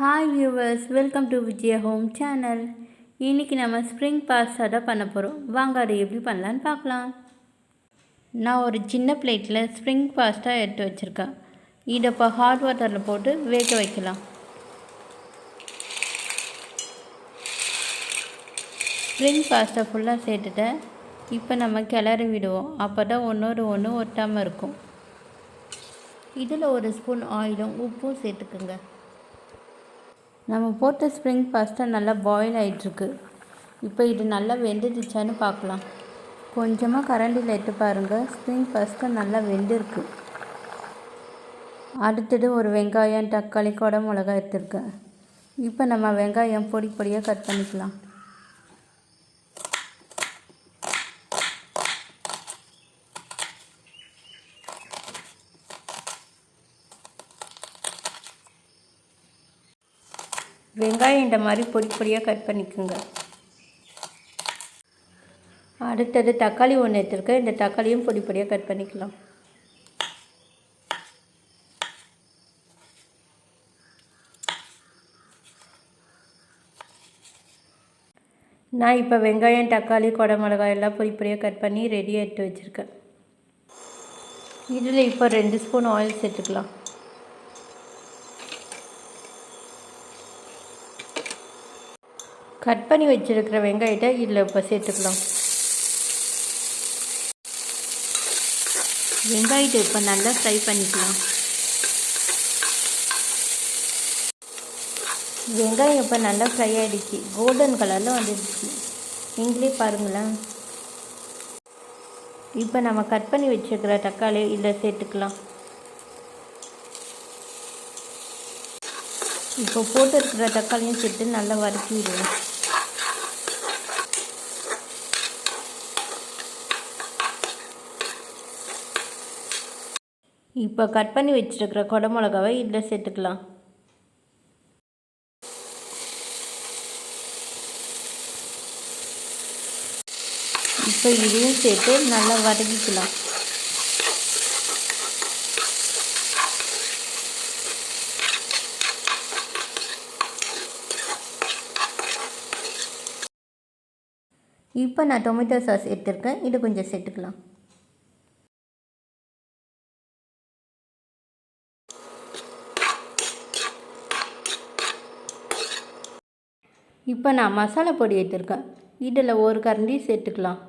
Hi viewers welcome to Vijaya home channel இன்றைக்கி நம்ம spring pasta தான் பண்ண போகிறோம் வாங்க அதை எப்படி பண்ணலான்னு பார்க்கலாம். நான் ஒரு சின்ன பிளேட்டில் ஸ்ப்ரிங் பாஸ்தா எடுத்து வச்சுருக்கேன். இதை இப்போ ஹாட் வாட்டரில் போட்டு வேக வைக்கலாம். ஸ்ப்ரிங் பாஸ்தா ஃபுல்லாக சேர்த்துட்டேன் இப்போ நம்ம கிளறி விடுவோம். அப்போ தான் ஒன்றோடு ஒன்று ஒட்டாமல் இருக்கும். இதில் ஒரு ஸ்பூன் ஆயிலும் உப்பும் சேர்த்துக்குங்க. நம்ம போட்ட ஸ்ப்ரிங் பாஸ்தா நல்லா பாயில் ஆகிட்டுருக்கு இப்போ இது நல்லா வெந்துடுச்சான்னு பார்க்கலாம். கொஞ்சமாக கரண்டியில் எடுத்து பாருங்கள் ஸ்ப்ரிங் பாஸ்தா நல்லா வெந்திருக்கு. அடுத்தது ஒரு வெங்காயம் தக்காளி கொடை மிளகா எடுத்துருக்கேன். இப்போ நம்ம வெங்காயம் பொடி பொடியாக கட் பண்ணிக்கலாம். வெங்காயம் இந்த மாதிரி பொடி பொடியாக கட் பண்ணிக்கோங்க. அடுத்தது தக்காளி ஒன்று எடுத்துருக்கேன். இந்த தக்காளியும் பொடி பொடியாக கட் பண்ணிக்கலாம். நான் இப்போ வெங்காயம் தக்காளி கொடை மிளகாய் எல்லாம் பொடி பொடியாக கட் பண்ணி ரெடியாக எடுத்து வச்சுருக்கேன். இதில் இப்போ ரெண்டு ஸ்பூன் ஆயில் சேர்த்துக்கலாம். கட் பண்ணி வச்சுருக்கிற வெங்காயத்தை இதில் இப்போ சேர்த்துக்கலாம். வெங்காயத்தை இப்போ நல்லா ஃப்ரை பண்ணிக்கலாம். வெங்காயம் இப்போ நல்லா ஃப்ரை ஆகிடுச்சு கோல்டன் கலரில் வந்துடுச்சு. நீங்களே பாருங்களேன். இப்போ நம்ம கட் பண்ணி வச்சுருக்கிற தக்காளி இதில் சேர்த்துக்கலாம். இப்போ போட்டு இருக்கிற தக்காளியும் சேர்த்து நல்லா வதக்கிடுவோம் இப்போ கட் பண்ணி வச்சுருக்கிற கொடமிளகாவை இதில் சேர்த்துக்கலாம். இப்போ இதையும் சேர்த்து நல்லா வதக்கிக்கலாம். இப்போ நான் டொமேட்டோ சாஸ் எடுத்திருக்கேன். இது கொஞ்சம் சேர்த்துக்கலாம். இப்போ நான் மசாலா பொடி எடுத்திருக்கேன். இதில் ஒரு கரண்டி சேர்த்துக்கலாம்.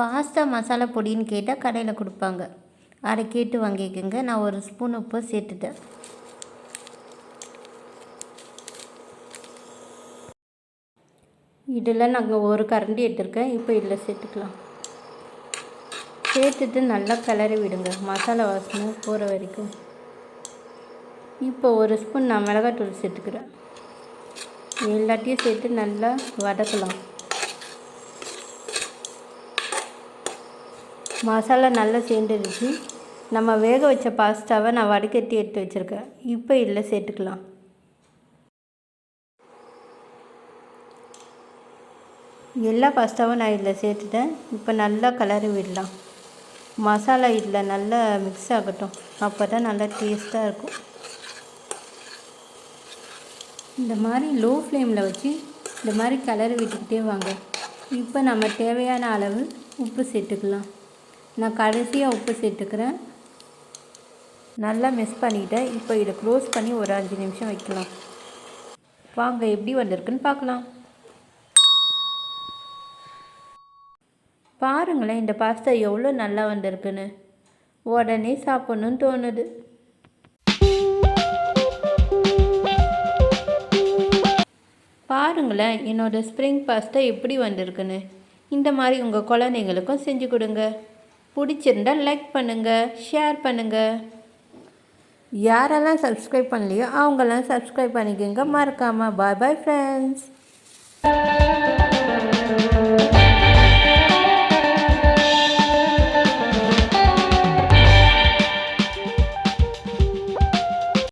பாஸ்தா மசாலா பொடின்னு கேட்டால் கடையில் கொடுப்பாங்க. அதை கேட்டு வாங்கிக்கோங்க. நான் ஒரு ஸ்பூன் உப்பு சேர்த்துட்டேன். இதில் நாங்கள் ஒரு கரண்டி எடுத்திருக்கேன். இப்போ இதில் சேர்த்துக்கலாம். சேர்த்துட்டு நல்லா கிளறி விடுங்க. மசாலா வாசனை போகிற வரைக்கும். இப்போ ஒரு ஸ்பூன் நான் மிளகாத்தூள் சேர்த்துக்கிறேன். எல்லாத்தையும் சேர்த்து நல்லா வதக்கலாம். மசாலா நல்லா சேர்ந்துருச்சு. நம்ம வேக வச்ச பாஸ்தாவை நான் வடிகட்டி எடுத்து வச்சுருக்கேன். இப்போ இதில் சேர்த்துக்கலாம். எல்லா பாஸ்தாவும் நான் இதில் சேர்த்துட்டேன். இப்போ நல்லா கலரி விடலாம். மசாலா இதில் நல்லா மிக்ஸ் ஆகட்டும். அப்போ தான் நல்லா டேஸ்ட்டாக இருக்கும். இந்த மாதிரி லோ ஃப்ளேமில் வச்சு இந்த மாதிரி கலரி விட்டுக்கிட்டே வாங்க. இப்போ நம்ம தேவையான அளவு உப்பு சேர்த்துக்கலாம். நான் கடைசியாக உப்பு சேர்த்துக்கிறேன். நல்லா மிஸ் பண்ணிவிட்டேன் இப்போ இதை க்ளோஸ் பண்ணி ஒரு அஞ்சு நிமிஷம் வைக்கலாம். வாங்க எப்படி வந்திருக்குன்னு பார்க்கலாம். பாருங்களேன் இந்த பாஸ்தா எவ்வளோ நல்லா வந்திருக்குன்னு. உடனே சாப்பிட்ணுன்னு தோணுது. பாருங்களேன் என்னோடய ஸ்ப்ரிங் பாஸ்தா எப்படி வந்திருக்குன்னு. இந்த மாதிரி உங்கள் குழந்தைங்களுக்கும் செஞ்சு கொடுங்க. பிடிச்சிருந்தால் லைக் பண்ணுங்கள் ஷேர் பண்ணுங்கள் யாரெல்லாம் சப்ஸ்கிரைப் பண்ணலையோ அவங்கெல்லாம் சப்ஸ்கிரைப் பண்ணிக்கோங்க. மறக்காமல் பாய் பாய் ஃப்ரெண்ட்ஸ்